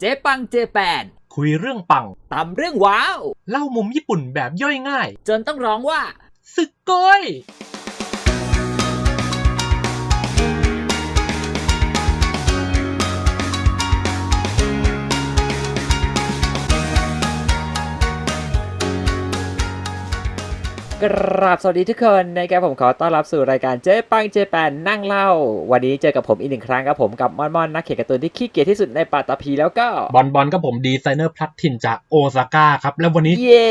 เจ๊ปังเจแปนคุยเรื่องปังตำเรื่องว้าว เล่ามุมญี่ปุ่นแบบย่อยง่าย จนต้องร้องว่าสึกโก้ย กราบสวัสดีทุกคนนะครับผมขอต้อนรับสู่รายการเจ๊ปังเจแปนนั่งเล่า วันนี้เจอกับผมอีกหนึ่งครั้งครับผมกับมอนมอนนักเขียนการ์ตูนที่ขี้เกียจที่สุดในปัตตภีแล้วก็บอลบอลกับผมดีไซเนอร์พลัดถิ่นจากโอซาก้าครับ แล้ววันนี้ เย้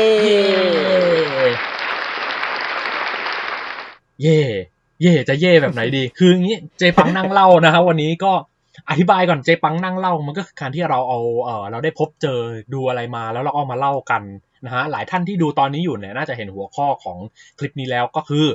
เย่เย่จะเย่แบบไหนดี คืออย่างนี้เจปังนั่งเล่านะครับวันนี้ก็อธิบายก่อนเจปังนั่งเล่ามันก็คือการที่เราเอาเออเราได้พบเจอดูอะไรมาแล้วเราเอามาเล่ากัน นะฮะหลายท่านที่ดูตอนนี้อยู่เนี่ยน่าจะเห็นหัวข้อของคลิปนี้แล้วก็คือ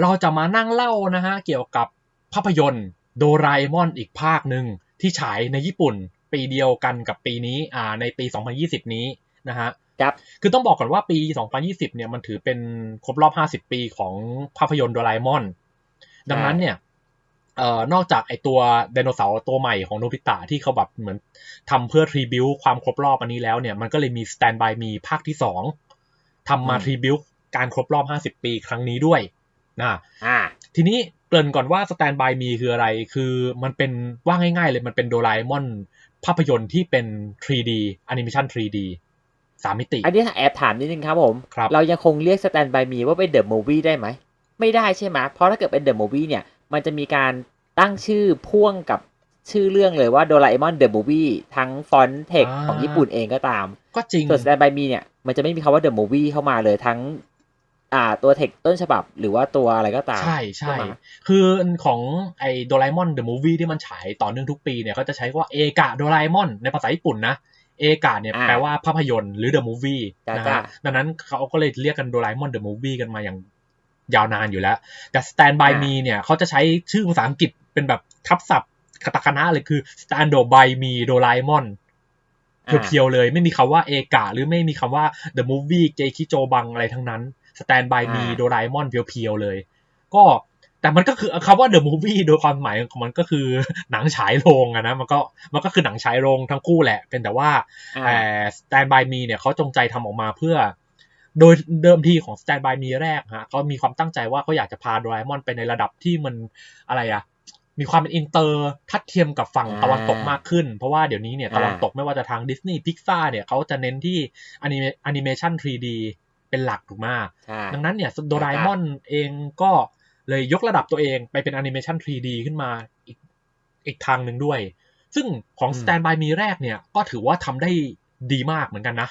เราจะมานั่งเล่านะฮะเกี่ยวกับภาพยนตร์โดราเอมอนอีกภาคหนึ่งที่ฉายในญี่ปุ่นปีเดียวกันกับปีนี้อ่าในปี 2020 นี้นะฮะครับคือต้องบอกก่อนว่าปี 2020 เนี่ยมันถือเป็นครบรอบ 50 ปีของภาพยนตร์โดราเอมอน ดังนั้นเนี่ย เอ่อนอกจากไอตัวไดโนเสาร์ตัวใหม่ของโนบิตะที่เขาแบบเหมือนทำเพื่อทรีบิวความครบรอบอันนี้แล้วเนี่ยมันก็เลยมี Stand by Me ภาคที่สองทำมาอืมทรีบิวการครบรอบ 50 ปีครั้งนี้ด้วยนะอ่า ทีนี้เกริ่นก่อนว่า Stand by Me คืออะไร คือมันเป็นว่าง่ายๆเลยมันเป็นโดราเอมอนภาพยนตร์ที่เป็น 3D แอนิเมชัน 3D สามมิติ อันนี้แอบถามนิดนึงครับผมครับเรายังคงเรียกสแตนบายมีว่าเป็นเดอะมูวี่ได้ไหม ไม่ได้ใช่ไหมเพราะถ้าเกิดเป็นเดอะมูวี่เนี่ย มันจะมีการ ตั้งชื่อพ่วงกับชื่อเรื่องเลยว่าโดราเอมอนเดอะมูวี่ทั้งฟอนต์เทคอ่าของญี่ปุ่นเองก็ตาม ก็จริงส่วน Stand by Me เนี่ย มันจะไม่มีคำว่า The Movie เข้ามาเลยทั้ง อ่าตัวเทคต้นฉบับหรือว่าตัวอะไรก็ตาม ใช่ใช่ไหมคือของไอ้โดราเอมอนเดอะมูฟวี่ที่มันฉายต่อเนื่องทุกปีเนี่ยเขาจะใช้ว่าเอกะโดราเอมอนในภาษาญี่ปุ่นนะเอกะเนี่ยอ่าแปลว่าภาพยนตร์หรือเดอะมูฟวี่จ้านะจ้าฮะดังนั้นเขาก็เลยเรียกกันโดราเอมอนเดอะมูฟวี่กันมาอย่าง ยาวนานอยู่แล้ว แต่ Stand by Me เนี่ยเขาจะใช้ชื่อภาษาอังกฤษเป็นแบบทับศัพท์คาตาคานะเลยคือ Stand by Me โดราเอมอนเพียวๆเลยไม่มีคำว่าเอกะหรือไม่มีคำว่า The Movie เจคิโจบังอะไรทั้งนั้น Stand by Me อ่าโดราเอมอนเพียวๆเลย ก็แต่มันก็คือคำว่า The Movie โดยความหมายของมันก็คือหนังฉายโรงอะนะมันก็มันก็คือหนังฉายโรงทั้งคู่แหละ เป็นแต่ว่าอ่าแต่ Stand by Me เนี่ยเขาจงใจทำออกมาเพื่อ โดยเดิมทีของ Stand by Me แรกฮะเขามีความตั้งใจว่าเขาอยากจะพาโดราเอมอนไปในระดับที่มันอะไรอะมีความเป็นอินเตอร์ทัดเทียมกับฝั่งอ่าตะวันตกมากขึ้น เพราะว่าเดี๋ยวนี้เนี่ยอ่าตะวันตกไม่ว่าจะทางดิสนีย์พิกซาเนี่ยเขาจะเน้นที่อนิเมแอนิเมชัน 3D เป็นหลักถูกไหมใช่ดังนั้นเนี่ยโดราเอมอนเองก็เลยยกระดับตัวเองไปเป็นแอนิเมชัน 3D ขึ้นมาอีกอีกทางหนึ่งด้วย ซึ่งของ Stand by Me แรกเนี่ยก็ถือว่าทำได้ดีมากเหมือนกันนะ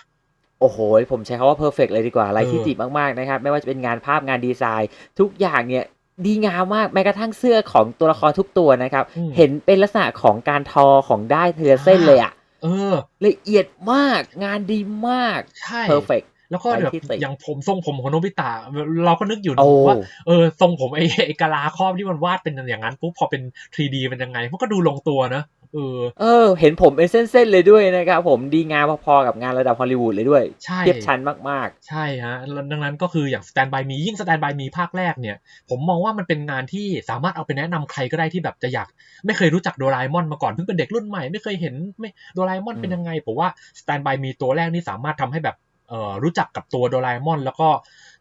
โอ้โห ผมใช้คำว่า perfect เลยดีกว่าอะไรเออที่ติมากๆนะครับ ไม่ว่าจะเป็นงานภาพงานดีไซน์ ทุกอย่างเนี่ยดีงามมากแม้กระทั่งเสื้อของตัวละครทุกตัวนะครับอืมเห็นเป็นลักษณะของการทอของได้เธอเส้นเลยอะเออ ละเอียดมากงานดีมากใช่ perfect แล้วก็แบบไร้ที่ติอย่างผมทรงผมของโนบิตะเราก็นึกอยู่นะโอ้ว่าเออทรงผมไอ้ไอ้กะลาครอบที่มันวาดเป็นอย่างนั้นปุ๊บพอเป็น 3D เป็นยังไงมันก็ดูลงตัวนะ เออ เออ เห็นผมเป็นเส้นๆเลยด้วยนะครับผมดีงามพอๆกับงานระดับฮอลลีวูดเลยด้วยใช่เทียบชั้นมากใช่ฮะแล้วดังนั้นก็คืออย่าง Stand by Me ยิ่ง Stand by Me ภาคแรกเนี่ย ผมมองว่ามันเป็นงานที่สามารถเอาไปแนะนำใครก็ได้ที่แบบจะอยาก ไม่เคยรู้จักโดราเอมอนมาก่อนเพิ่งเป็นเด็กรุ่นใหม่ไม่เคยเห็นไม่โดราเอมอนเป็นยังไงผมว่า Stand by Me ตัวแรกนี่สามารถทำให้แบบเอ่อรู้จักกับตัวโดราเอมอน แล้วก็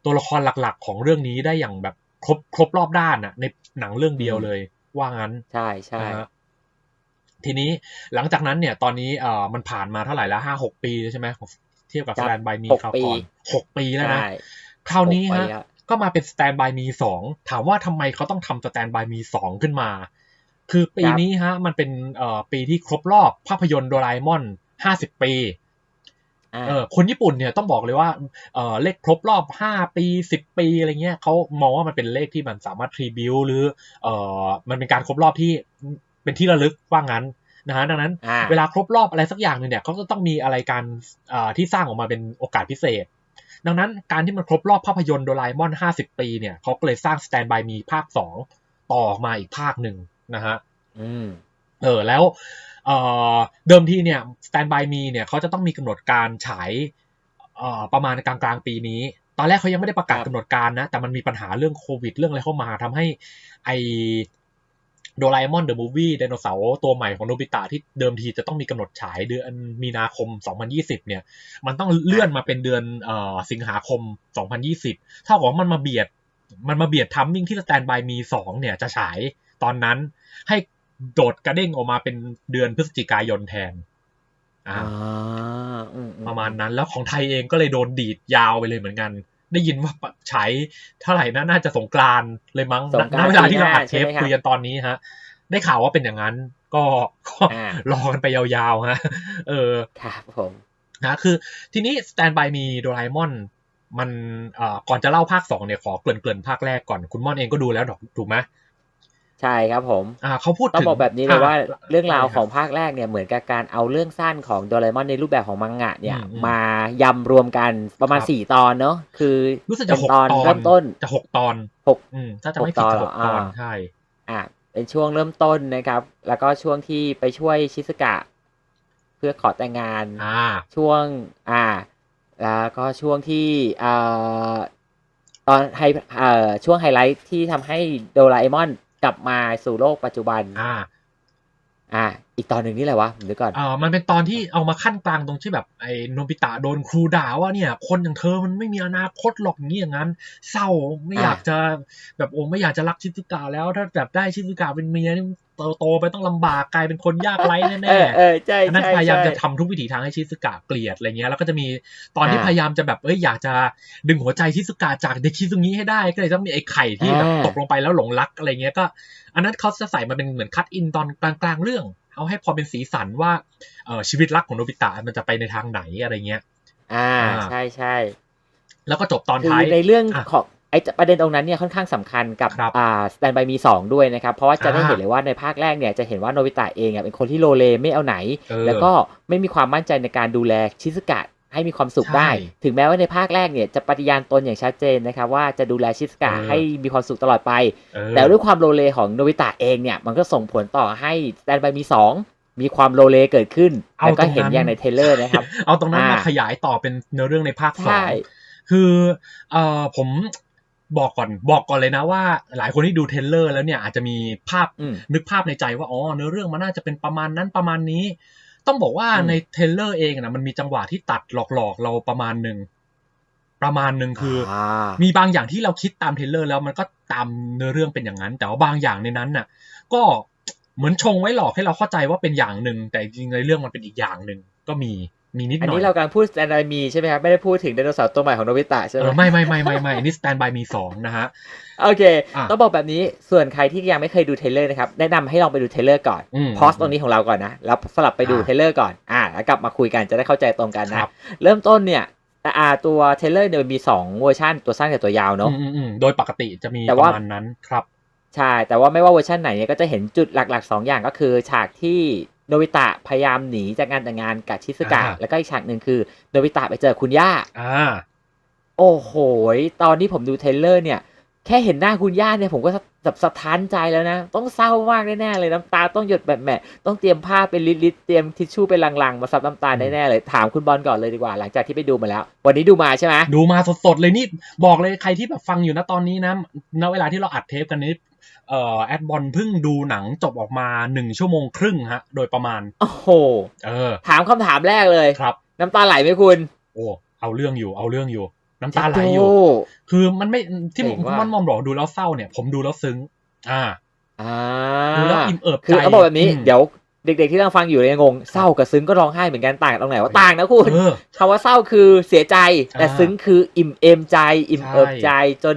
ตัวละครหลักๆ ของเรื่องนี้ได้อย่างแบบครบครบรอบด้านอะในหนังเรื่องเดียวเลยว่างั้นๆใช่ใช่นะฮะ ทีนี้หลังจากนั้นเนี่ยตอนนี้เอ่อมันผ่านมาเท่าไหร่แล้วห้าหกปีใช่ไหมของเทียบกับครับ Stand by Me หกคราวปีก่อนหกปีแล้วนะใช่คราวนี้หกปีฮะแล้วก็มาเป็น Stand by Me สองถามว่าทำไมเขาต้องทำ Stand by Me สองขึ้นมา คือปีนี้ฮะมันเป็นเอ่อปีที่ครบรอบภาพยนตร์โดราเอมอนห้าสิบปีอ่าเออคนญี่ปุ่นเนี่ยต้องบอกเลยว่าเออเลขครบรอบห้าปีสิบปีอะไรเงี้ยเขามองว่ามันเป็นเลขที่มันสามารถทรีบิวหรือเออมันเป็นการครบรอบที่ เป็นที่ระลึกว่างั้นนะฮะดังนั้นอ่าเวลาครบรอบอะไรสักอย่างหนึ่งเนี่ยเขาจะต้องมีอะไรการเอ่อที่สร้างออกมาเป็นโอกาสพิเศษ ดังนั้นการที่มันครบรอบภาพยนตร์โดราเอมอน 50 ปีเนี่ยเขาก็เลยสร้าง Stand by Me ภาค 2 ต่อมาอีกภาคหนึ่งนะฮะอืมเออแล้วเอ่อเดิมทีเนี่ย Stand by Me เนี่ยเขาจะต้องมีกำหนดการฉายเอ่อประมาณกลางกลางๆปีนี้ ตอนแรกเขายังไม่ได้ประกาศครับกำหนดการนะ แต่มันมีปัญหาเรื่องโควิด เรื่องอะไรเข้ามาทำให้ไอ โดราเอมอนเดอะมูฟวี่ไดโนเสาร์ตัวใหม่ของโนบิตะที่เดิมทีจะต้องมีกำหนดฉายเดือนมีนาคม 2020 เนี่ย มันต้องเลื่อนมาเป็นเดือนเอ่อสิงหาคม 2020เท่ากับว่ามันมาเบียด มันมาเบียดทัมมิ่งที่สแตนบายมีสองเนี่ยจะฉายตอนนั้นให้โดดกระเด้งออกมาเป็นเดือนพฤศจิกายนแทนอ่าอ่าอือืประมาณนั้นแล้วของไทยเองก็เลยโดนดีดยาวไปเลยเหมือนกัน ได้ยินว่าฉายเท่าไหร่นะน่าจะสงกรานต์เลยมั้งสงกรานต์ณเวลาที่เราอัดเทปใช่ไหมครับคุยกันตอนนี้ฮะ ได้ข่าวว่าเป็นอย่างนั้น ก็ก็อ่ารอกันไปยาวๆฮะ เออครับผมนะคือทีนี้ Stand by Me โดราเอมอนมันเอ่อก่อนจะเล่าภาคสองเนี่ยขอเกริ่นเกริ่นๆภาคแรกก่อนคุณม่อนเองก็ดูแล้วดอกถูกไหม ใช่ครับผมอ่าเขาพูดต้องถึงบอกแบบนี้เลยว่าอะเรื่องราวใช่คบของภาคแรกเนี่ยเหมือนกับการเอาเรื่องสั้นของโดเรมอนในรูปแบบของมังงะเนี่ยอืมอืมมายำรวมกันประมาณครับสี่ตอนเนาะคือรู้สึกเป็จะนหกตอนตอนเริ่มต้นจะหกตอนหกอืมถ้าจะไม่ผิดหกตอนจะหกตอนอ่าใช่อะเป็นช่วงเริ่มต้นนะครับ แล้วก็ช่วงที่ไปช่วยชิสกะ เพื่อขอแต่งงานอ่าช่วงอ่า แล้วก็ช่วงที่เอ่อตอนไฮเอ่อช่วงไฮไลท์ที่ทำให้โดราเอมอน กลับมาสู่โลกปัจจุบัน อ่า อ่า อีกตอนหนึ่งนี่อะไรวะเดี๋ยวก่อนเอ่อมันเป็นตอนที่เอามาขั้นกลางตรงที่แบบไอ้โนบิตะโดนครูด่าว่าเนี่ย คนอย่างเธอมันไม่มีอนาคตหรอกอย่างนี้อย่างนั้น เศร้าไม่อยากจะแบบโอ้ไม่อยากจะรักชิซุกะแล้วถ้าแบบได้ชิซุกะเป็นเมียนี่ โตโตไปต้องลำบากกลายเป็นคนยากไร้เอแน่อเออใช่ๆอันนั้นใช่พยายามใช่จะทำทุกวิถีทางให้ชิซุกะเกลียดอะไรเงี้ยแล้วก็จะมีตอนที่อ่าพยายามจะแบบเอ้ยอยากจะดึงหัวใจชิซุกะจากเด็กชิซุงิให้ได้ก็เลยต้องมีไอ้ไข่ที่แบบอ่าตกลงไปแล้วหลงรักอะไรเงี้ยก็ อันนั้นเขาจะใส่มาเป็นเหมือนคัดอินตอนกลางๆเรื่องเอาให้พอเป็นสีสันว่าเออชีวิตรักของโนบิตะมันจะไปในทางไหนอะไรเงี้ย อ่าอ่าใช่ใช่แล้วก็จบตอนคือท้ายในเรื่องอะของ ไอ้ประเด็นตรงนั้นเนี่ยค่อนข้างสำคัญกับครับอ่าสแตนบายมีสองด้วยนะครับ เพราะว่าจะได้อ่าเห็นเลยว่าในภาคแรกเนี่ยจะเห็นว่าโนบิตะเองอะเป็นคนที่โลเลไม่เอาไหนเออแล้วก็ไม่มีความมั่นใจในการดูแลชิสกะให้มีความสุขใช่ได้ ถึงแม้ว่าในภาคแรกเนี่ยจะปฏิญาณตนอย่างชัดเจนนะครับว่าจะดูแลชิสกะเออให้มีความสุขตลอดไปเออแต่ด้วยความโลเลของโนบิตะเองเนี่ยมันก็ส่งผลต่อให้สแตนบายมีสองมีความโลเลเกิดขึ้นเอาแล้วก็ตรงนั้นเห็นอย่างในเทรลเลอร์นะครับ เอาตรงนั้นมาอ่าขยายต่อเป็นเนื้อเรื่องในภาคสอใช่งคือเอ่อผม บอกก่อนบอกก่อนเลยนะว่า หลายคนที่ดูเทรลเลอร์แล้วเนี่ยอาจจะมีภาพอืมนึกภาพในใจว่าอ๋อเนื้อเรื่องมันน่าจะเป็นประมาณนั้นประมาณนี้ ต้องบอกว่าอืมในเทรลเลอร์เองนะมันมีจังหวะที่ตัดหลอกๆเราประมาณหนึ่งประมาณหนึ่งคือออ่ามีบางอย่างที่เราคิดตามเทรลเลอร์แล้วมันก็ตามเนื้อเรื่องเป็นอย่างนั้น แต่ว่าบางอย่างในนั้นน่ะ ก็เหมือนชงไว้หลอกให้เราเข้าใจว่าเป็นอย่างหนึ่งแต่จริงๆในเรื่องมันเป็นอีกอย่างหนึ่งก็มี มีนิดหอันน่อยนี้เรากำลังพูดสแตนดาร์มีใช่ไหมครับ ไม่ได้พูดถึงไดโนเสาร์ตัวใหม่ของโนบิตะใช่ไหเอมอไม่ไม่ไม่ไม่ไม่อันนี้ stand by มีสองนะฮะ โอเคอะต้องบอกแบบนี้ส่วนใครที่ยังไม่เคยดูเทรลเลอร์นะครับ แนะนำให้ลองไปดูเทรลเลอร์ก่อนอืมพอสตรงนี้ของเราก่อนนะ แล้วสลับไปดูอ่าเทรลเลอร์ก่อน อ่า แล้วกลับมาคุยกันจะได้เข้าใจตรงกันคนะรับเริ่มต้นเนี่ยอ่าตัวเทรลเลอร์เนี่ยมันมีสองเวอร์ชันตัวสั้นกับตัวยาวเนาะอืมอืมอืมโดยปกติจะมีแต่ปว่าระมาณนั้นครับ ใช่ แต่ว่าไม่ว่าเวอร์ชันไหนเนี่ยก็จะเห็นจุดหลักๆ 2 อย่างก็คือฉากที่ โนบิตะพยายามหนีจากงานแต่งงานกับชิสกะอ่าแล้วก็อีกฉากหนึ่งคือโนบิตะไปเจอคุณย่าอ่าโอ้โห ตอนที่ผมดูเทรลเลอร์เนี่ย แค่เห็นหน้าคุณย่าเนี่ยผมก็แบบสะท้านใจแล้วนะ ต้องเศร้ามากแน่ๆเลยน้ำตาต้องหยดแบบแหมต้องเตรียมผ้าเป็นลิตรๆเตรียมทิชชู่เป็นลังๆ มาซับน้ำตาแน่ๆเลย ถามคุณบอลก่อนเลยดีกว่า หลังจากที่ไปดูมาแล้ว วันนี้ดูมาใช่ไหมดูมาสดๆเลยนี่บอกเลยใครที่แบบฟังอยู่นะตอนนี้นะณเวลาที่เราอัดเทปกันนี้ เอ่อแอดบอลเพิ่งดูหนังจบออกมาหนึ่งชั่วโมงครึ่งฮะ โดยประมาณ โอ้โห เออ ถามคำถามแรกเลยครับ น้ำตาไหลไหมคุณ โอ้เอาเรื่องอยู่ เอาเรื่องอยู่ น้ำตาไหลอยู่โคือมันไม่ที่เจ๋งว่ะมันมอมบอกดูแล้วเศร้าเนี่ย ผมดูแล้วซึ้ง อ่า อ่าดูแล้วอิ่มเอิบใจคือเอาบอกแบบนี้มเดี๋ยวเด็กๆที่กำลังฟังอยู่เลยงงเศร้ากับซึ้งก็ร้องไห้เหมือนกันต่างกันตรงไหนว่าต่างนะคุณเออคำว่าเศร้าคือเสียใจแต่อ่าซึ้งคืออิ่มเอมใจ อิ่มเอิบใช่ใจจน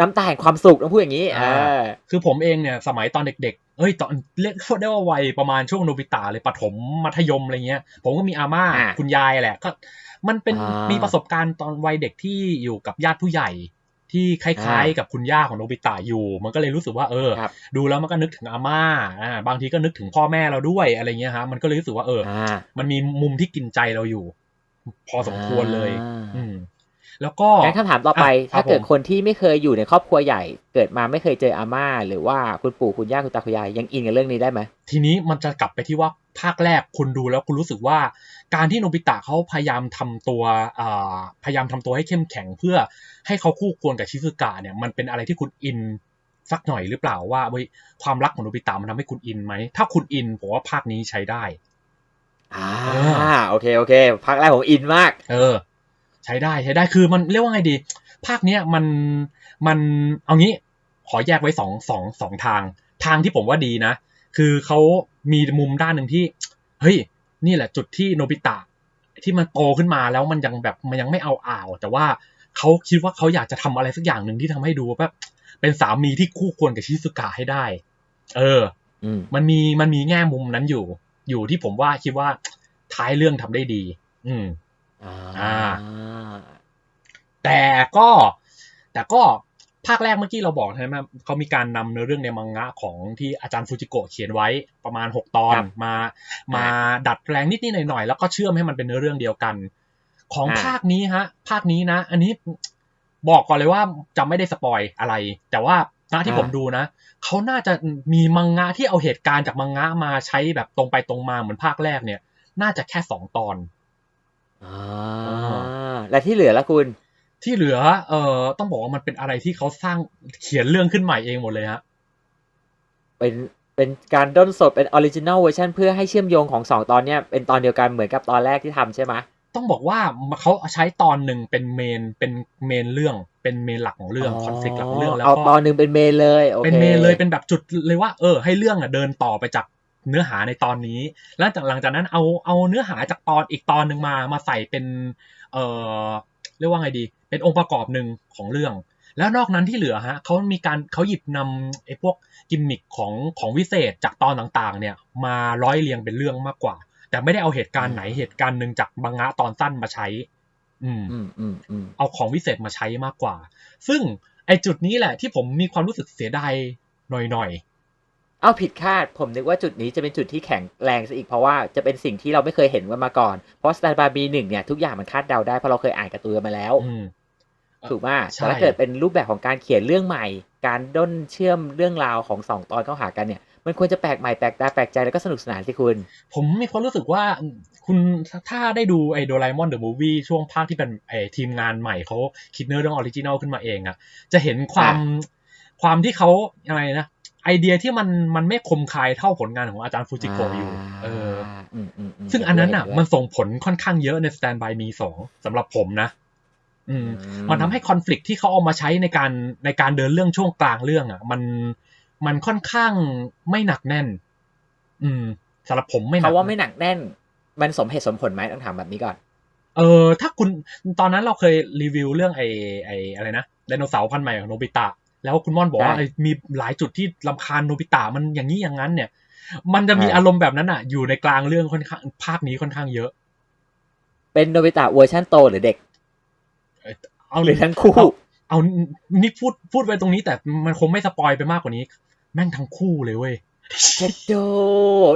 น้ำตาแห่งความสุขต้องพูดอย่างนี้อ่าอ่าคือผมเองเนี่ยสมัยตอนเด็กๆเอ้ยตอนเรียกได้ว่าวัยประมาณช่วงโนบิตะเลยประถมมัธยมอะไรเงี้ย ผมก็มีอาม่าอ่าคุณยายแหละก็มันเป็นอ่ามีมีประสบการณ์ตอนวัยเด็กที่อยู่กับญาติผู้ใหญ่ที่คล้ายอ่าๆกับคุณย่าของโนบิตะอยู่ มันก็เลยรู้สึกว่าเออครับดูแล้วมันก็นึกถึงอาม่าอ่าบางทีก็นึกถึงพ่อแม่เราด้วยอะไรเงี้ยฮะมันก็เลยรู้สึกว่าเอออ่ามันมีมุมที่กินใจเราอยู่ พอสมควรเลยอ่าอืม แล้วก็งั้นคำถามต่อไปอะครับถ้าเกิดผมคนที่ไม่เคยอยู่ในครอบครัวใหญ่ เกิดมาไม่เคยเจออาม่า หรือว่าคุณปู่คุณย่าคุณตาคุณยายยังอินกับเรื่องนี้ได้ไหมทีนี้มันจะกลับไปที่ว่าภาคแรกคุณดูแล้วคุณรู้สึกว่า การที่โนบิตะเขาพยายามทำตัวอ่าพยายามทำตัวให้เข้มแข็งเพื่อให้เขาคู่ควรกับชิซุกะเนี่ยมันเป็นอะไรที่คุณอินสักหน่อยหรือเปล่าว่าเว้ยความรักของโนบิตะมันทำให้คุณอินไหมถ้าคุณอินผมว่าภาคนี้ใช้ได้อ่าเออโอเคโอเคภาคแรกผมอินมาก เออ ใช้ได้ใช้ได้คือมันเรียกว่าไงดี ภาคเนี้ยมันมันเอางี้ขอแยกไว้สองสองสองทาง ทางที่ผมว่าดีนะ คือเขามีมุมด้านหนึ่งที่ เฮ้ย นี่แหละจุดที่โนบิตะที่มันโตขึ้นมาแล้วมันยังแบบมันยังไม่เอาอ่าว แต่ว่าเขาคิดว่าเขาอยากจะทำอะไรสักอย่างหนึ่งที่ทำให้ดูแบบเป็นสามีที่คู่ควรกับชิซุกะให้ได้ เอออืมมันมีมันมีแง่มุมนั้นอยู่ อยู่ที่ผมว่าคิดว่าท้ายเรื่องทำได้ดี อืม อ่าอ่า แต่ก็แต่ก็ภาคแรกเมื่อกี้เราบอกใช่ไหมเขามีการนำเนื้อเรื่องในมังงะของที่อาจารย์ฟูจิโกะเขียนไว้ประมาณ 6 ตอนครับมา มาดัดแปลงนิดๆหน่อยๆ แล้วก็เชื่อมให้มันเป็นเนื้อเรื่องเดียวกัน ของอ่าภาคนี้ฮะ ภาคนี้นะ อันนี้บอกก่อนเลยว่าจะไม่ได้สปอยอะไร แต่ว่าณที่ผมดูนะเขาน่าจะมีมังงะที่เอาเหตุการณ์จากมังงะมาใช้แบบตรงไปตรงมาเหมือนภาคแรกเนี่ย น่าจะแค่สองตอน อ่าและที่เหลือละคุณ ที่เหลือ เอ่อ ต้องบอกว่ามันเป็นอะไรที่เขาสร้างเขียนเรื่องขึ้นใหม่เองหมดเลยฮะ เป็น เป็นการด้นสดเป็นออริจิน l ลเวอร์ชันเพื่อให้เชื่อมโยงของสองตอนเนี้ยเป็นตอนเดียวกันเหมือนกับตอนแรกที่ทำใช่ไหมต้องบอกว่าเขาใช้ตอนหนึ่งเป็นเมนเป็นเมนเรื่องเป็นเมนหลักของเรื่องคอนฟ lict หลักของเรื่องแล้วเอาก็ตอนหนึ่งเป็นเมนเลยโอคเป็นเมนเลยเป็นแบบจุดเลยว่า เออ ให้เรื่องอะเดินต่อไปจาก เนื้อหาในตอนนี้ แล้วจากหลังจากนั้นเอาเอาเนื้อหาจากตอนอีกตอนหนึ่งมามาใส่เป็นเอ่อเรียกว่าไงดี เป็นองค์ประกอบหนึ่งของเรื่อง แล้วนอกนั้นที่เหลือฮะเขามีการเขาหยิบนำไอ้พวกกิมมิคของของวิเศษจากตอนต่างๆ เนี่ยมาร้อยเรียงเป็นเรื่องมากกว่า แต่ไม่ได้เอาเหตุการณ์ไหนเหตุการณ์หนึ่งจากบังงะตอนสั้นมาใช้ อืมอืมอืมอืมเอาของวิเศษมาใช้มากกว่า ซึ่งไอ้จุดนี้แหละที่ผมมีความรู้สึกเสียดายหน่อย เอาผิดคาด ผมนึกว่าจุดนี้จะเป็นจุดที่แข็งแรงซะอีกเพราะว่าจะเป็นสิ่งที่เราไม่เคยเห็นมาก่อน เพราะสแตนบายบีหนึ่งเนี่ยทุกอย่างมันคาดเดาได้เพราะเราเคยอ่านการ์ตูนมาแล้วๆอืมถูกไหมใช่แต่ถ้าเกิดเป็นรูปแบบของการเขียนเรื่องใหม่ การด้นเชื่อมเรื่องราวของสองตอนเข้าหากันเนี่ย มันควรจะแปลกใหม่แปลกตาแปลกใจแล้วก็สนุกสนานสิคุณ ผมมีความรู้สึกว่าคุณถ้าได้ดูไอ้โดราเอมอนเดอะมูฟวี่ช่วงภาคที่เป็นไอ้ทีมงานใหม่เขาคิดเนื้อเรื่องออริจินอลขึ้นมาเองอะจะเห็นความความที่เขาอะไรนะ ไอเดียที่มันมันไม่คมคายเท่าผลงานของอาจารย์ฟูจิโกะอยู่ เอออืมอืมอืมซึ่งอันนั้นอะเห็ด้วยมันส่งผลค่อนข้างเยอะใน Stand by Me 2สำหรับผมนะ อืมอืมมันทำให้คอน FLICT ที่เขาเอามาใช้ในการในการเดินเรื่องช่วงกลางเรื่อง อะ มันมันค่อนข้างไม่หนักแน่น อืมสำหรับผมไม่หนักเขาว่าไม่หนักแน่น มันสมเหตุสมผลไหมต้องถามแบบนี้ก่อน เออ ถ้าคุณตอนนั้นเราเคยรีวิวเรื่องไอ้ไอ้อะไรนะไดโนเสาร์พันธุ์ใหม่ของโนบิตะ แล้วคุณม่อนบอกว่าใช่เอ้ยมีหลายจุดที่ลำคาญโนบิตะมันอย่างนี้อย่างนั้น เนี่ย มันจะมีใช่อารมณ์แบบนั้นอะ อยู่ในกลางเรื่องค่อนข้างภาคนี้ค่อนข้างเยอะ เป็นโนบิตะเวอร์ชันโตหรือเด็ก เอาหรือทั้งคู่เอาเอานี่พูดพูดไปตรงนี้แต่มันคงไม่สปอยไปมากกว่านี้ แม่งทั้งคู่เลยเว้ยเจ็ดโด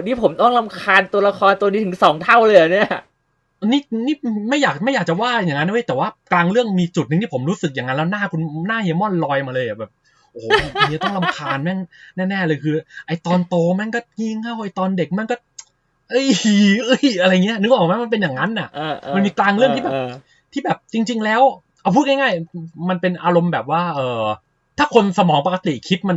นี่ผมต้องรำคาญตัวละครตัวนี้ถึงสองเท่าเลยเหรอเนี่ย นี่นี่ไม่อยากไม่อยากจะว่าอย่างนั้นเว้ยแต่ว่ากลางเรื่องมีจุดหนึ่งที่ผมรู้สึกอย่างนั้นแล้วหน้าคุณหน้าเฮยมอนลอยมาเลยอะแบบโอ้โหเฮียต้องรำคาญแม่งแน่ๆเลยคือ ไอตอนโตแม่งก็ยิงเข้าไอตอนเด็กแม่งก็ เอ้ยเอ้ยอะไรเงี้ยนึกออกไหมมันเป็นอย่างนั้นน่ะเออเออมันมีกลางเรื่องที่แบบอที่แบบจริง ๆ แล้ว เอาพูดง่ายๆมันเป็นอารมณ์แบบว่า เออ ถ้าคนสมองปกติคิดมัน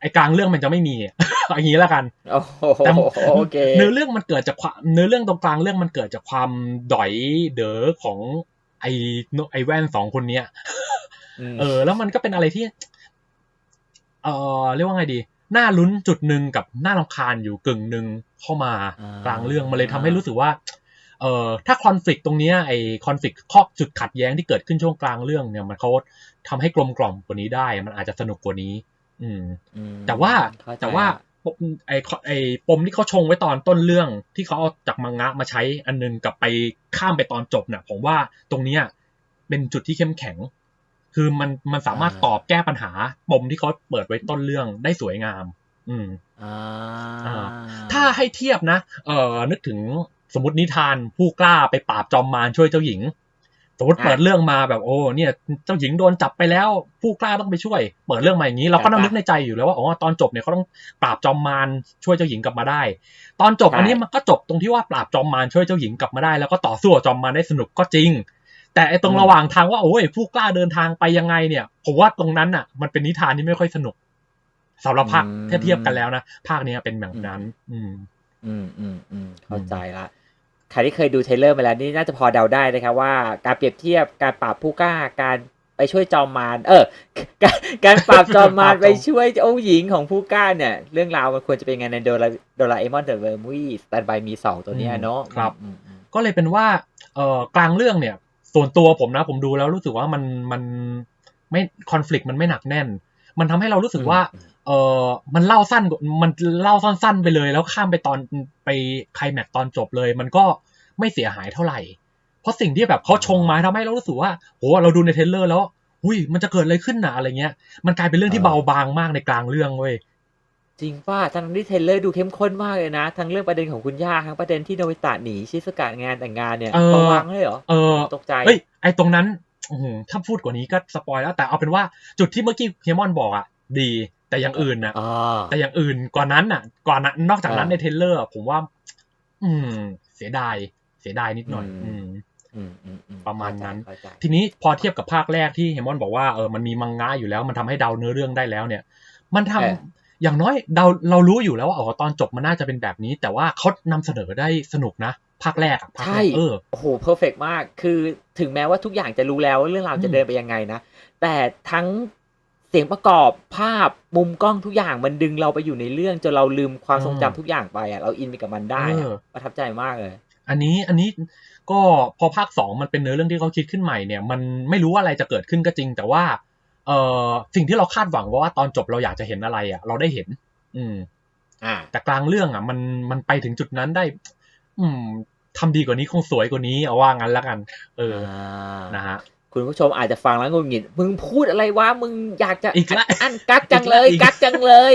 ไอกลางเรื่องมันจะไม่มีอย่างนี้แล้วกันโอ้โหแต่โอเคเนื้อเรื่องมันเกิดจากความเนื้อเรื่องตรงกลางเรื่องมันเกิดจากความดอยเด๋อของไอไอแว่นสองคนเนี้ยมเออ แล้วมันก็เป็นอะไรที่ เออเรียกว่าไงดีน่าลุ้นจุดหนึ่งกับน่ารำคาญอยู่กึ่งหนึ่งเข้ามากลางเรื่องมันเลยทำให้รู้สึกว่า เอ่อถ้าคอนฟ lict ตรงเนี้ยไอคอนฟ lict ข้อจุดขัดแย้งที่เกิดขึ้นช่วงกลางเรื่องเนี่ยมันเขาทำให้กลมกล่อมกว่านี้ได้ มันอาจจะสนุกกว่านี้ อืมอืมแต่ว่าเข้ใจแต่ว่าปมไอไอปมที่เขาชงไว้ตอนต้นเรื่องที่เขาเอาจากมังงะมาใช้อันนึงกับไปข้ามไปตอนจบเนี่ยผมว่าตรงเนี้ยเป็นจุดที่เข้มแข็ง คือมันมันสามารถตอบแก้ปัญหาปมที่เขาเปิดไว้ต้นเรื่องได้สวยงาม อืมอ่าอ่าถ้าให้เทียบนะ เอ่อนึกถึง สมมตินิทานผู้กล้าไปปราบจอมมารช่วยเจ้าหญิง สมมติเปิดเรื่องมาแบบโอ้เนี่ยเจ้าหญิงโดนจับไปแล้ว ผู้กล้าต้องไปช่วย เปิดเรื่องมาอย่างนี้เราก็ต้องนึกในใจอยู่แล้วว่าอ๋อตอนจบเนี่ยเขาต้องปราบจอมมารช่วยเจ้าหญิงกลับมาได้ ตอนจบอันนี้มันก็จบตรงที่ว่าปราบจอมมารช่วยเจ้าหญิงกลับมาได้ แล้วก็ต่อสู้กับจอมมารได้สนุกก็จริง แต่ไอ้ตรงระหว่างทางว่าโอ้ยผู้กล้าเดินทางไปยังไงเนี่ยผมว่าตรงนั้นอะ มันเป็นนิทานที่ไม่ค่อยสนุกสำหรับภาคอืมถ้าเทียบกันแล้วนะภาคเนี้ยเป็นแบบนั้น อืม อืมอืมอืมเข้าใจละ ใครที่เคยดูเทรลเลอร์มาแล้วนี่น่าจะพอเดาได้นะครับว่าการเปรียบเทียบการปราบผู้กล้าการไปช่วยจอมมารเออการการปราบจอมมารปราบจอมไปช่วยองค์หญิงของผู้กล้าเนี่ย เรื่องราวมันควรจะเป็นไงในโดราโดราเอมอนเดอะเวอร์มุยสแตนบายมีสองตัวเนี้ยเนาะครับอืมอืมก็เลยเป็นว่าเอ่อกลางเรื่องเนี่ย ส่วนตัวผมนะผมดูแล้วรู้สึกว่ามันมันไม่คอน FLICT มันไม่หนักแน่น มันทำให้เรารู้สึกว่า เออมันเล่าสั้นกว่ามันเล่าสั้น ๆ ไปเลย แล้วข้ามไปตอนไปไคลแม็กซ์ตอนจบเลย มันก็ไม่เสียหายเท่าไหร่ เพราะสิ่งที่แบบเขาชงมาทำให้เรารู้สึกว่าโหเราดูในเทรลเลอร์แล้วอุ้ยมันจะเกิดอะไรขึ้นนะอะไรเงี้ย มันกลายเป็นเรื่องที่เบาบางมากในกลางเรื่องเว้ยจริงป่ะทั้งที่เทรลเลอร์ดูเข้มข้นมากเลยนะ ทั้งเรื่องประเด็นของคุณย่าทั้งประเด็นที่โนบิตะหนีชิสกะงานแต่งงานเนี่ยเออระวังเลยเหรอเออตกใจเฮ้ยไอตรงนั้นอื้อหือ ถ้าพูดกว่านี้ก็สปอยแล้วแต่เอาเป็นว่าจุดที่เมื่อกี้เฮียมอนบอกอะดีแต่อย่างอื่นนะอ่าแต่อย่างอื่นกว่านั้นอะ ก่อนนั้นนอกจากนั้นอ่าในเทรลเลอร์อะผมว่า อืม เสียดาย เสียดายนิดหน่อย อืมอืมอืมอืมอืประมาณนั้นเข้ใจเข้าใจทีนี้พอเทียบกับภาคแรกที่เฮมอนบอกว่าเออมันมีมังงะอยู่แล้ว มันทำให้เดาเนื้อเรื่องได้แล้ว เนี่ย มันทำเอออย่างน้อยเดาเรารู้อยู่แล้วว่าอ๋อตอนจบมันน่าจะเป็นแบบนี้ แต่ว่าเขานำเสนอได้สนุกนะ ภาคแรกอะภาคแรใช่กเออโอ้โหเพอร์เฟกมาก คือถึงแม้ว่าทุกอย่างจะรู้แล้วว่าเรื่องราวจะอืมเดินไปยังไงนะ แต่ทั้งเสียงประกอบภาพมุมกล้องทุกอย่างมันดึงเราไปอยู่ในเรื่องจนเราลืมความทรงจำทุกอย่างไปอะเราอินไปกับมันได้เออะอประทับใจมากเลย อันนี้อันนี้ก็พอภาคสองมันเป็นเนื้อเรื่องที่เขาคิดขึ้นใหม่เนี่ย มันไม่รู้ว่าอะไรจะเกิดขึ้นก็จริง แต่ว่าเออสิ่งที่เราคาดหวังว่าตอนจบเราอยากจะเห็นอะไรอะ เราได้เห็น อืม อ่า แต่กลางเรื่องอะ มันมันไปถึงจุดนั้นได้ อืมทำดีกว่านี้คงสวยกว่านี้เอาว่างั้นละกัน เออนะฮะคุณผู้ชมอาจจะฟังแล้วงุนงิดมึงพูดอะไรวะมึงอยากจะอีกละนอันกักจังเลยอีกละกักจังเลย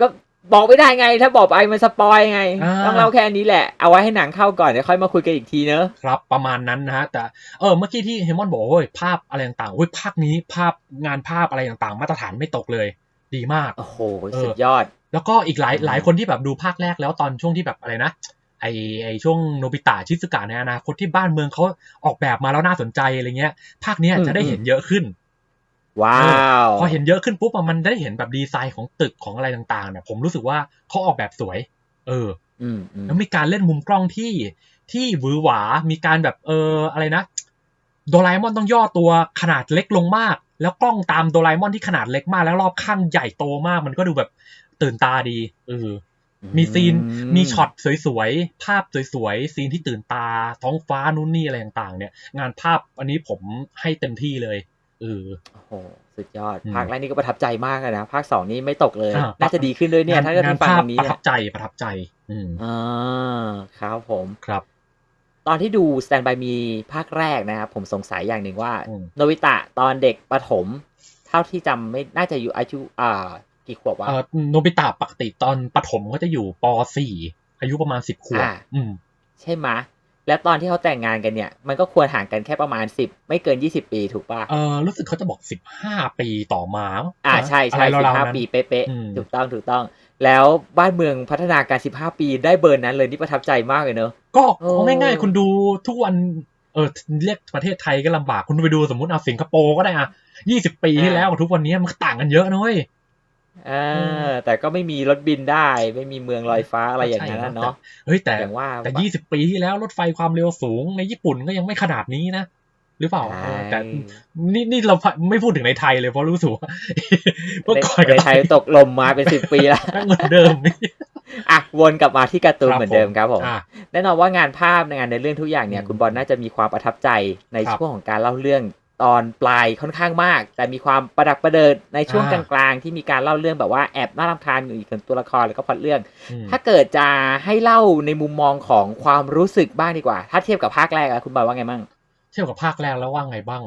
ก็บอกไม่ได้ไง ถ้าบอกไปมันสปอยไงอ่าต้องเล่าแค่นี้แหละ เอาไว้ให้หนังเข้าก่อนเดี๋ยวค่อยมาคุยกันอีกทีเนอะครับประมาณนั้นนะฮะแต่เออเมื่อกี้ที่เฮมอนบอกว่าโอ้ยภาพอะไรต่างๆโอ้ยภาคนี้ภาพงานภาพอะไรต่างๆ มาตรฐานไม่ตกเลย ดีมากโอ้โหเออสุดยอด แล้วก็อีกหลายอืมหลายคนที่แบบดูภาคแรกแล้วตอนช่วงที่แบบอะไรนะ ไอไอช่วงโนบิตะชิซุกะในอนาคตที่บ้านเมืองเขาออกแบบมาแล้วน่าสนใจอะไรเงี้ย ภาคเนี้ยจะได้เห็นเยอะขึ้น ว้าวพอเห็นเยอะขึ้นปุ๊บอะมันได้เห็นแบบดีไซน์ของตึกของอะไรต่างๆเนี่ยผมรู้สึกว่าเขาออกแบบสวย เอออืมอืมแล้วมีการเล่นมุมกล้องที่ที่หวือหวา มีการแบบเอออะไรนะโดราเอมอนต้องย่อตัวขนาดเล็กลงมาก แล้วกล้องตามโดราเอมอนที่ขนาดเล็กมาก แล้วรอบข้างใหญ่โตมาก มันก็ดูแบบตื่นตาดีเออ มีซีนมีช็อตสวยๆ ภาพสวยๆ ซีนที่ตื่นตา ท้องฟ้านู่นนี่อะไรต่างๆ เนี่ย งานภาพอันนี้ผมให้เต็มที่เลยเออโอ้โหสุดยอดอืมภาคแรกนี่ก็ประทับใจมากเลยนะ ภาคสองนี่ไม่ตกเลยอ่าน่าจะดีขึ้นด้วยเนี่ย ถ้าเกิดงานฟังภาอพย่างนี้ประเนี่ทัยบใจประทับใจ อืมอ่าครับผมครับ ตอนที่ดู Stand by Me ภาคแรกนะครับผมสงสัยอย่างหนึ่งว่าอืมโนบิตะตอนเด็กประถม เท่าที่จำไม่น่าจะอยู่อายุอ่า กี่ขวบวะเออโนบิตะปกติตอนปฐมก็จะอยู่ป .4 อายุประมาณสิบขวบอ่าอืมใช่ไหมะแล้วตอนที่เขาแต่งงานกันเนี่ย มันก็ควรห่างกันแค่ประมาณ10ไม่เกิน20ปีถูกป่ะเออรู้สึกเขาจะบอกสิบห้าปีต่อมา อ่าใช่ใช่อะไรสิบราวห้าๆนั้นปีเป๊ะอืมๆถูกต้องถูกต้อง แล้วบ้านเมืองพัฒนาการ15ปีได้เบอร์นั้นเลยนี่ประทับใจมากเลยเนอะก็โอ้เอาง่ายๆคุณดูทุกวันเออเรียกประเทศไทยก็ลำบากคุณไปดูสมมติเอาสิงคโปร์ก็ได้อะยี่สิบปีที่แล้วกับทุกวันนี้มันก็ต่างกันเยอะนะเว้ย อ่าแต่ก็ไม่มีรถบินได้ ไม่มีเมืองลอยฟ้าอะไรอย่างนั้นนะเนาะเฮ้ยแต่อย่างว่าแต่ยี่สิบปีที่แล้วรถไฟความเร็วสูงในญี่ปุ่นก็ยังไม่ขนาดนี้นะหรือเปล่าใช่เออแต่นี่นี่เราไม่พูดถึงในไทยเลยเพราะรู้สึกว่าเมื่อในก่อนในไทยตกลมมาเป็นสิบปีแล้วนั่งเหมือนเดิมอะวนกลับมาที่การ์ตูนครับเหมือนเดิมครับผมอะแน่นอนว่างานภาพในงานในเรื่องทุกอย่างเนี่ยอืมคุณบอลน่าจะมีความประทับใจในครับช่วงของการเล่าเรื่อง ตอนปลายค่อนข้างมาก แต่มีความประดักประเดิดในช่วงกอ่าลางๆ ที่มีการเล่าเรื่องแบบว่าแอบน่ารำคาญอยู่กับตัวละครแล้วก็พล็อตเรื่องอืมถ้าเกิดจะให้เล่าในมุมมองของความรู้สึกบ้างดีกว่า ถ้าเทียบกับภาคแรกอะคุณบอลว่าไงมั่งเทียบกับภาคแรกแล้วว่าไงบ้าง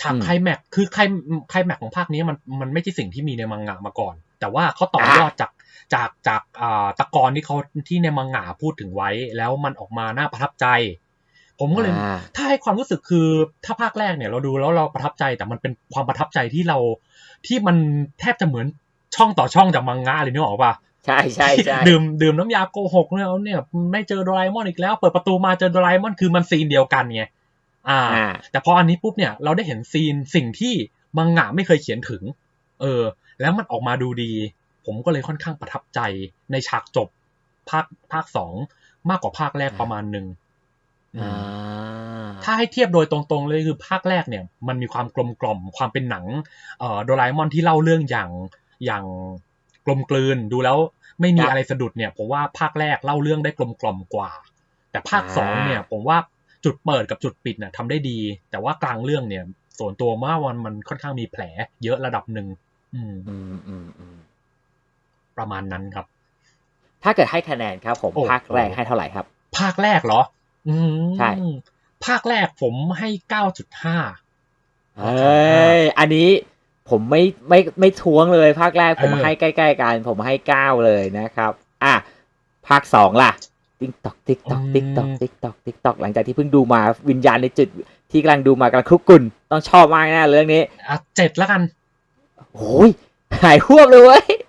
ฉากอืมไคลแม็กซ์คือไคลไคลแม็กซ์ของภาคนี้มันมันไม่ใช่สิ่งที่มีในมังงะมาก่อน แต่ว่าเขาต่อยอดจากจากจากอ่าตะกอนที่เขาที่ในมังงะพูดถึงไว้ แล้วมันออกมาน่าประทับใจ ผมก็เลยอ่าถ้าให้ความรู้สึกคือถ้าภาคแรกเนี่ยเราดูแล้วเราประทับใจแต่มันเป็นความประทับใจที่เราที่มันแทบจะเหมือนช่องต่อช่องจากมังงะเลยนึกออกปะใช่ใช่ใช่ดื่มดื่มน้ำยาโกหกเนี่ยเนี่ยไม่เจอโดราเอมอนอีกแล้ว เปิดประตูมาเจอโดราเอมอนคือมันซีนเดียวกันไงอ่าอ่าแต่พออันนี้ปุ๊บเนี่ยเราได้เห็นซีนสิ่งที่มังงะไม่เคยเขียนถึง เออ แล้วมันออกมาดูดี ผมก็เลยค่อนข้างประทับใจในฉากจบภาคภาคสองมากกว่าภาคแรกประมาณหนึ่งอือ่าม ถ้าให้เทียบโดยตรงๆเลยคือภาคแรกเนี่ย มันมีความกลมกล่อมความเป็นหนังเอ่อโดราเอมอนที่เล่าเรื่องอย่างอย่างกลมกลืนดูแล้วไม่มีอะไรสะดุดเนี่ยผมว่าภาคแรกเล่าเรื่องได้กลมกล่อมกว่า แต่ภาคสองเนี่ยผมว่าจุดเปิดกับจุดปิดเนี่ยทำได้ดี แต่ว่ากลางเรื่องเนี่ย ส่วนตัวว่ามันมันค่อนข้างมีแผล เยอะระดับหนึ่งอืมอืมอืมอืมประมาณนั้นครับ ถ้าเกิดให้คะแนนครับ ผมโอ้ภาคแรกให้เท่าไหร่ครับ ภาคแรกเหรออืม ใช่ ภาคแรกผมให้เก้าจุดห้าเอ้ยอันนี้ผมไม่ไม่ไม่ท้วงเลย ภาคแรกผมเออให้ใกล้ๆกัน ผมให้เก้าเลยนะครับ อะ ภาคสองล่ะติ๊กตอกติ๊กตอกติ๊กตอกติ๊กตอกติ๊กตอกหลังจากที่เพิ่งดูมาวิญญาณในจุดที่กำลังดูมากำลังคลุกกลุ่นต้องชอบมากแน่เรื่องนี้อะเจ็ดแล้วกันโอ้ยหายหวบเลยเว้ยเ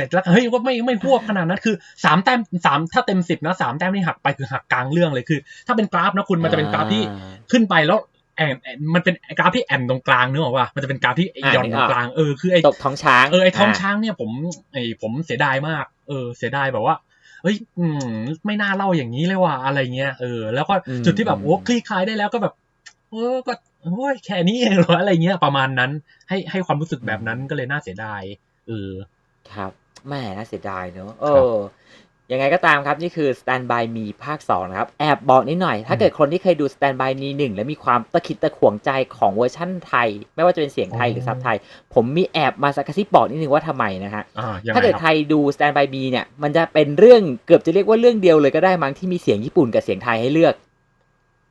จ็ดแล้วกันเฮ้ยว่าไม่ไม่พวบขนาดนั้นคือสามแต้มสามถ้าเต็มสิบนะสามแต้มนี่หักไปคือหักกลางเรื่องเลยคือ ถ้าเป็นกราฟนะคุณมันจะเป็นกราฟที่ขึ้นไปแล้วแอนแอนมันเป็นกราฟที่แอนตรงกลางนึกออกป่ะมันจะเป็นกราฟที่ไอ้หย่อนตรงกลางเออคือไอ้ตกท้องช้างเออไอ้ท้องช้างเนี่ยผมไอ้ผมเสียดายมากเออเสียดายแบบว่าเฮ้ยอืมไม่น่าเล่าอย่างนี้เลยว่ะอะไรเงี้ยเออแล้วก็อืมจุดที่แบบอืมโอ้คลี่คลายได้แล้วก็แบบเออก็โอ้ยแค่นี้เองเหรออะไรเงี้ยประมาณนั้น ให้ให้ความรู้สึกแบบนั้นก็เลยน่าเสียดายเออครับ แม่น่าเสียดายเนอะเอครับอยังไงก็ตามครับ นี่คือ Stand by Me ภาค 2 นะครับ แอบบอกนิดหน่อย ถ้าเกิดคนที่เคยดู Stand by Me 1 แล้วมีความตะขิดตะขวงใจของเวอร์ชั่นไทย ไม่ว่าจะเป็นเสียงไทยหรือซับไทย ผมมีแอบมาสักกระซิบบอกนิดนึงว่าทำไมนะฮะอ่ายังถ้าไงเกิดคใครัรบดู Stand by Me เนี่ย มันจะเป็นเรื่องเกือบจะเรียกว่าเรื่องเดียวเลยก็ได้มั้งที่มีเสียงญี่ปุ่นกับเสียงไทยให้เลือก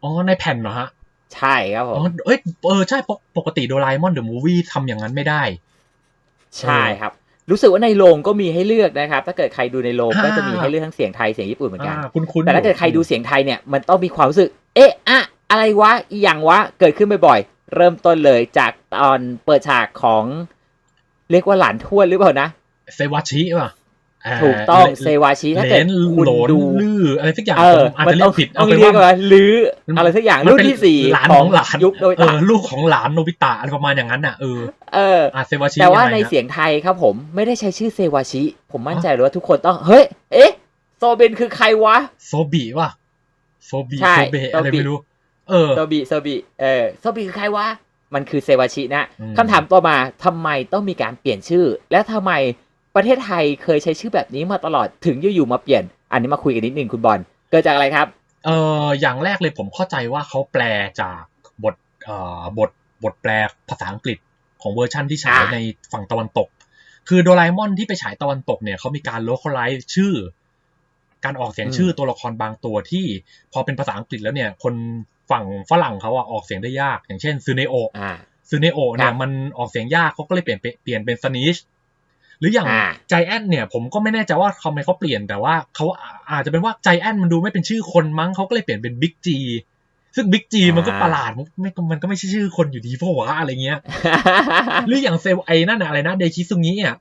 อ๋อในแผ่นเหรอฮะใช่ครับผอ๋อมเอ้ยเออใช่ปกปกติโดราเอมอนเดอะมูฟวี่ทำอย่างนั้นไม่ได้ ใช่ครับ รู้สึกว่าในโรงก็มีให้เลือกนะครับ ถ้าเกิดใครดูในโรงอ่าก็จะมีให้เลือกทั้งเสียงไทยเสียงญี่ปุ่นเหมือนกันอ่าคุณคุณแต่ถ้าเกิดใครดูเสียงไทยเนี่ยมันต้องมีความรู้สึก เอ๊ะอะอะไรวะอีหยังวะเกิดขึ้นบ่อยๆเริ่มต้นเลยจากตอนเปิดฉากของ เรียกว่าหลานทวดหรือเปล่านะเซวาชิป่ะา ถูกต้องลเซวาชิถ้าเลเกิดนคุณโหลนดูลืออะไรสักอย่างเออผมอาจมันจะเรีต้ยองกผิดต้เอาองเป็นเรียกว่าว่าลืออะไรสักอย่างมันรุ่นเป็นที่สี่หลานขขอองงหลานยุคโดยเอตาอลูกของหลานโนบิตะอะไรประมาณอย่างนั้นอะเออเอออะเซวาชิแต่ว่ายังไงในฮะเสียงไทยครับผมไม่ได้ใช้ชื่อเซวาชิ ผมมั่นใจเลยว่าทุกคนต้องเฮ้ยเอ๊ะโซเบนคือใครวะโซบิว่ะโซบิใช่โซเบะอะไรโซบิไม่รู้เออโซบิโซบิเออโซบิคือใครวะมันคือเซวาชินะอืมคำถามต่อมาทำไมต้องมีการเปลี่ยนชื่อ และทำไม ประเทศไทยเคยใช้ชื่อแบบนี้มาตลอดถึงอยู่ๆมาเปลี่ยน อันนี้มาคุยกันนิดนึงคุณบอลเกิดจากอะไรครับเอออย่างแรกเลยผมเข้าใจว่าเขาแปลจากบทเอ่อบทบทแปลภาษาอังกฤษของเวอร์ชั่นที่ฉายในฝั่งตะวันตก คือโดราเอมอนที่ไปฉายตะวันตกเนี่ยเขามีการ localize ชื่อ การออกเสียงชื่อตัวละครบางตัวที่พอเป็นภาษาอังกฤษแล้วเนี่ย คนฝั่งฝรั่งเขาอะออกเสียงได้ยาก อย่างเช่นซูเนโอซูเนโอเนี่ยมันออกเสียงยากเขาก็เลยเปลี่ยนเป็นเปลี่ยนเป็นสนิช หรืออย่างอ่าใจแอนเนี่ยผมก็ไม่แน่ใจว่าทำไมเขาเปลี่ยนแต่ว่าเขาอาจจะเป็นว่าใจแอนมันดูไม่เป็นชื่อคนมั้งเขาก็เลยเปลี่ยนเป็นบิ๊กจีซึ่งบิ๊กจีมันก็อ่าประหลาดมันไม่มันก็ไม่ใช่ชื่อคนอยู่ดีเพราะว่าอะไรเงี้ย หรืออย่างเซลไอ้นั่นน่ะอะไรนะเดชิซุงิอะ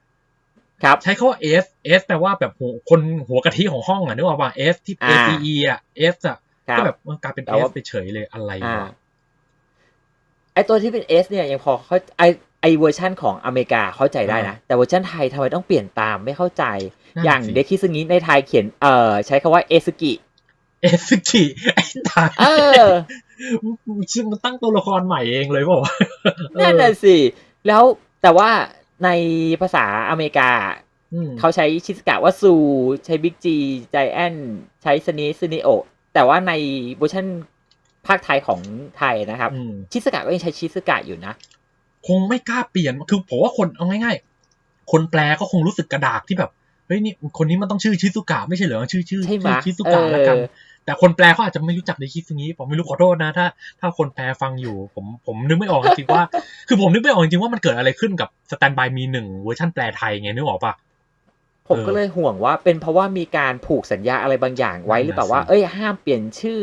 ครับใช้คาว่าเอสเอสแปลว่าแบบหัวคนหัวกะทิของห้องอะนึกออกป่ะเอสที่อ่า A C E อะเอสอะครัก็บแบบมันกลายเป็นแต่เอว่าสไปเฉยเลยอะไรอ่าวะไอตัวที่เป็น S เนี่ยยังพอเขาไอ ไอเวอร์ชันของอเมริกาเข้าใจได้นะ แต่เวอร์ชันไทยทำไมต้องเปลี่ยนตามไม่เข้าใจนั่นอย่างสิเดคิซึงิในไทยเขียนเอ่อใช้คำว่าเอสกิเอสกิไอ้ตายเออชื่อมันตั้งตัวละครใหม่เองเลยเปล่าวะนั่นน่ะสิ แล้วแต่ว่าในภาษาอเมริกาอืมเขาใช้ชิสกะว่าซู ใช้บิ๊กจีใจแอนใช้สนีซึนิโอแต่ว่าในเวอร์ชันภาคไทยของไทยนะครับอืมชิสกะก็ยังใช้ชิสกะอยู่นะ คงไม่กล้าเปลี่ยนคือผมว่าคนเอาง่ายๆ คนแปลก็คงรู้สึกกระดากที่แบบเฮ้ยนี่คนนี้มันต้องชื่อชิซุกะไม่ใช่เหรอชื่อชื่อใช่ไหมชื่อชิซุกะแล้วกันเออแต่คนแปลเขาอาจจะไม่รู้จักในคิดนี้ ผมไม่รู้ขอโทษนะ ถ้า ถ้าคนแปลฟังอยู่ ผมผมนึกไม่ออกจริงๆว่า คือผมนึกไม่ออกจริงๆว่ามันเกิดอะไรขึ้นกับสแตนบายมีหนึ่งเวอร์ชันแปลไทยไงนึกออกปะ ผมเออก็เลยห่วงว่าเป็นเพราะว่ามีการผูกสัญญาอะไรบางอย่างไว้นั่นหรือเปล่าน่ะว่าสิเอ้ยห้ามเปลี่ยนชื่อ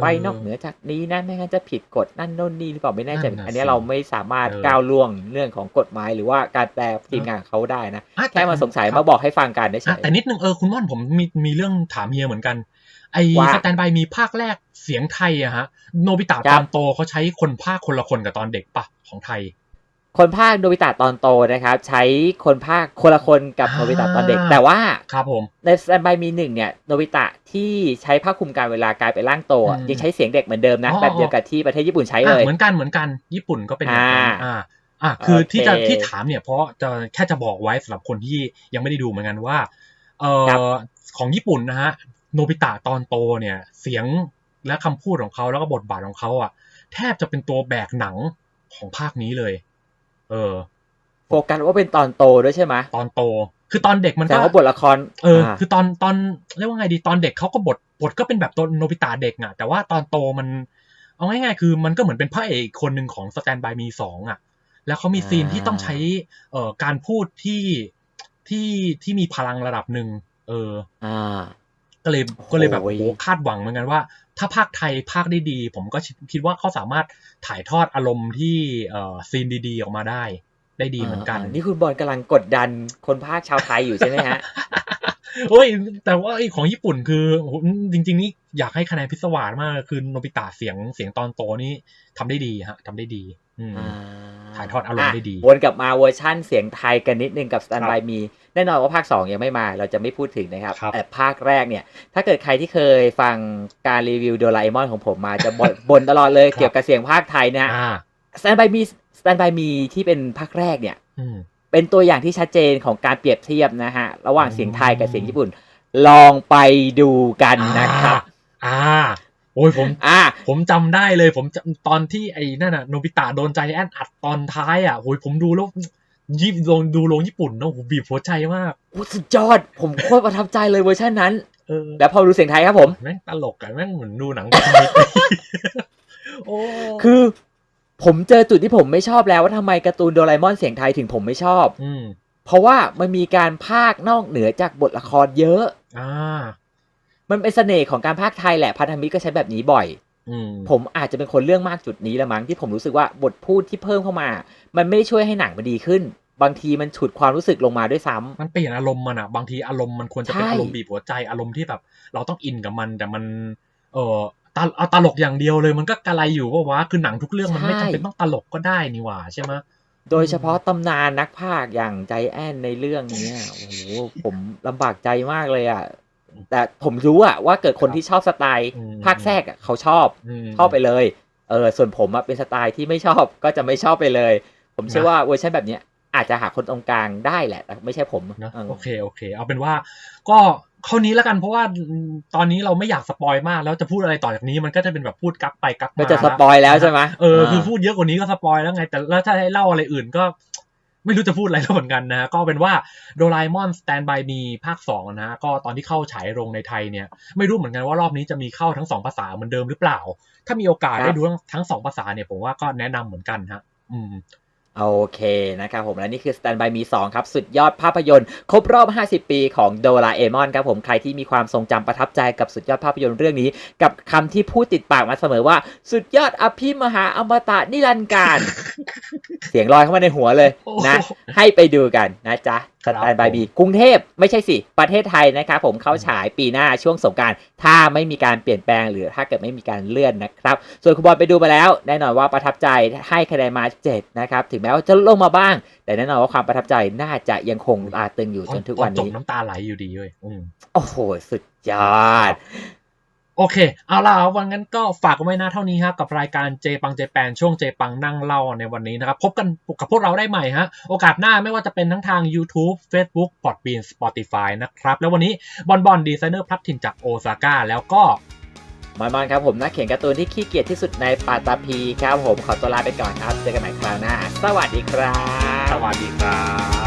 ไปเออนอกเหนือจากนี้นะไม่งั้นจะผิดกฎนั่นโน่นนี่หรือเปล่าไม่แน่ใจนั่นน่ะอันนี้สิเราไม่สามารถเออก้าวล่วงเรื่องของกฎหมายหรือว่าการแปลทีมงานของเขาได้นะอะแค่มาสงสัยครับมาบอกให้ฟังกันได้เฉอะยแต่นิดนึงเออคุณม่อนผมมีมีเรื่องถามเฮียเหมือนกัน ไอว่าสแตนบายมีภาคแรกเสียงไทยอะฮะ โนบิตะครัตบอนโตเขาใช้คนภาคคนละคนกับตอนเด็กปะของไทย คนภาคโนบิตะตอนโตนะครับ ใช้คนภาคคนละคนกับอ่าโนบิตะตอนเด็ก แต่ว่าครับผมในสแตนบายมีหนึ่งเนี่ยโนบิตะที่ใช้ผ้าคลุมการเวลากลายเป็นร่างโตอะอืมยังใช้เสียงเด็กเหมือนเดิมนะอ๋อแบบเดียวกับที่ประเทศญี่ปุ่นใช้เลยอะเหมือนกันเหมือนกันญี่ปุ่นก็เป็นอย่างนั้นอ่าอ่าอะคือโอเคที่จะที่ถามเนี่ยเพราะจะแค่จะบอกไว้สำหรับคนที่ยังไม่ได้ดูเหมือนกันว่าเอ่ครับอของญี่ปุ่นนะฮะโนบิตะตอนโตเนี่ย เสียงและคำพูดของเขาแล้วก็บทบาทของเขาอะ แทบจะเป็นตัวแบกหนังของภาคนี้เลย เออ โฟกัสว่าเป็นตอนโตด้วยใช่ไหมตอนโต คือตอนเด็กมันแต่ก็ว่าบทละคร เออาคือตอนตอนเรียกว่าไงดีตอนเด็กเขาก็บทบทก็เป็นแบบตัวโนบิตะเด็กอะแต่ว่าตอนโตมัน เอาง่ายๆ คือมันก็เหมือนเป็นพระเอกอีกคนหนึ่งของสแตนบายมีสองอะแล้วเขามีซีนอ่าที่ต้องใช้เอ่อการพูดที่ที่ที่มีพลังระดับหนึ่งเออ อ่าก็เลยก็เลยแบบโอ้ยโหคาดหวังเหมือนกันว่า ถ้าภาคไทยภาคได้ดี ผมก็คิดว่าเขาสามารถถ่ายทอดอารมณ์ที่เอ่อซีนดีๆ ออกมาได้ ได้ดีเหมือนกันานี่คุณบอลกำลังกดดันคนภาคชาวไทยอยู่ใช่ไหมฮะโอ้ยแต่ว่าไอ้ของญี่ปุ่นคือโอ้โหจริง ๆ นี่อยากให้คะแนนพิศวาสมากคือโนบิตะเสียงเสียงตอนโตนี่ทำได้ดีฮะทำได้ดีอืมถ่ายทอดอารมณ์ได้ดีะวนกลับมาเวอร์ชั่นเสียงไทยกันนิดนึงกับ Stand ครับ by Me แน่นอนว่าภาค 2 ยังไม่มาเราจะไม่พูดถึงนะครับครับแต่ภาคแรกเนี่ย ถ้าเกิดใครที่เคยฟังการรีวิวโดราเอมอนของผมมาจะบ่นบ่นตลอดเลยเกี่ยวกับเสียงภาคไทยนะอ่า Stand by Me Stand by Me ที่เป็นภาคแรกเนี่ยอืมเป็นตัวอย่างที่ชัดเจนของการเปรียบเทียบนะฮะ ระหว่างอืมเสียงไทยกับเสียงญี่ปุ่น ลองไปดูกันนะครับ อ่า โอ้ยผมอ่า ผมจำได้เลย ผมจำตอนที่ไอ้นั่นน่ะโนบิตะโดนใจแอนอัดตอนท้ายอะโอ้ยผมดูแล้ว ยิบลงดูลงญี่ปุ่นเนอะโอ้โหบีบหัวใจมากโอ้สุดยอด ผมโคตรประทับใจเลยเวอร์ชันนั้น เออแล้วพอรู้เสียงไทยครับผม แม่งตลกอะแม่งเหมือนดูหนังคอมิกโอ้คือ ผมเจอจุดที่ผมไม่ชอบแล้วว่าทำไมการ์ตูนโดราเอมอนเสียงไทยถึงผมไม่ชอบ อืมเพราะว่ามันมีการพากย์นอกเหนือจากบทละครเยอะ อ่า มันเป็นเสน่ห์ของการพากย์ไทยแหละพันธมิตรก็ใช้แบบนี้บ่อย อืมผมอาจจะเป็นคนเรื่องมากจุดนี้ละมั้งที่ผมรู้สึกว่าบทพูดที่เพิ่มเข้ามา มันไม่ได้ช่วยให้หนังมันดีขึ้น บางทีมันฉุดความรู้สึกลงมาด้วยซ้ำมันเปลี่ยนอารมณ์มันอะ บางทีอารมณ์มันควรจะเป็นใช่อารมณ์บีบหัวใจอารมณ์ที่แบบ เราต้องอินกับมันแต่มัน เออตาเอาตลกอย่างเดียวเลยมันก็กระไรอยู่ว่าว่าคือหนังทุกเรื่องมันไม่จำเป็นต้องตลกก็ได้นี่หว่าใช่ไหมโดยเฉพาะตำนานนักพากย์อย่างใจแอนในเรื่องเนี้ยโอ้โหผมลำบากใจมากเลยอะแต่ผมรู้อะว่าเกิดคนที่ชอบสไตล์อืมภาคแทรกอะเขาชอบมชอบไปเลยเออส่วนผมอะเป็นสไตล์ที่ไม่ชอบก็จะไม่ชอบไปเลย ผมเชื่อนะว่าเวอร์ชันแบบเนี้ย อาจจะหาคนตรงกลางได้แหละแต่ไม่ใช่ผมนะเออโอเคโอเค เอาเป็นว่า ก็เท่านี้แล้วกันเพราะว่าตอนนี้เราไม่อยากสปอยมาก แล้วจะพูดอะไรต่อจากนี้มันก็จะเป็นแบบพูดกักไปกักมาก็จะสปอยแล้วใช่ไหมเออคือพูดเยอะกว่านี้ก็สปอยแล้วไง แต่แล้วถ้าให้เล่าอะไรอื่นก็ไม่รู้จะพูดอะไรแล้วเหมือนกันนะฮะก็เป็นว่าโดราเอมอน Stand by Me ภาค2นะฮะก็ตอนที่เข้าฉายโรงในไทยเนี่ย ไม่รู้เหมือนกันว่ารอบนี้จะมีเข้าทั้งสองภาษาเหมือนเดิมหรือเปล่า ถ้ามีโอกาสครับได้ดูทั้งทั้งสองภาษาเนี่ยผมว่าก็แนะนำเหมือนกันฮะอืม โอเคนะครับผมและนี่คือ Stand by Me 2ครับ สุดยอดภาพยนตร์ ครบรอบ 50 ปีของโดราเอมอนครับผมใครที่มีความทรงจำประทับใจกับสุดยอดภาพยนตร์เรื่องนี้ กับคำที่พูดติดปากมาเสมอว่า สุดยอดอภิมหาอมตะนิรันดร์การ เสียงลอยเข้ามาในหัวเลยนะโอ้โหให้ไปดูกันนะจ๊ะครัสบแตนบายบีกรุงเทพไม่ใช่สิ ประเทศไทยนะครับผมเข้าฉายปีหน้าช่วงสงกรารถ้าไม่มีการเปลี่ยนแปลงหรือถ้าเกิดไม่มีการเลื่อนนะครับ ส่วนคุณบอลไปดูมาแล้ว แน่นอนว่าประทับใจให้คะแนนมา7นะครับถึงแม้ว่าจะลงมาบ้าง แต่แน่นอนว่าความประทับใจน่าจะยังคงตราตรึงอยู่จนทุกวันจบนี้น้ำตาไหลอยู่ดีเว้ยอืมโอ้โหสุดยอด โอเค เอาล่ะวันงั้นก็ฝากไว้นะเท่านี้ครับกับรายการเจปังเจแปนช่วงเจปังนั่งเล่าในวันนี้นะครับ พบกันกับพวกเราได้ใหม่ฮะโอกาสหน้าไม่ว่าจะเป็นทั้งทาง YouTube Facebook Podbean Spotify นะครับ แล้ววันนี้บอลบอลดีไซเนอร์พลัดถิ่นจากโอซาก้าแล้วก็มอนมอนครับผมนักเขียนการ์ตูนที่ขี้เกียจที่สุดในปัตตภีครับผมขอตัวลาไปก่อนครับเจอกันใหม่คราวหน้า สวัสดีครับ สวัสดีครับ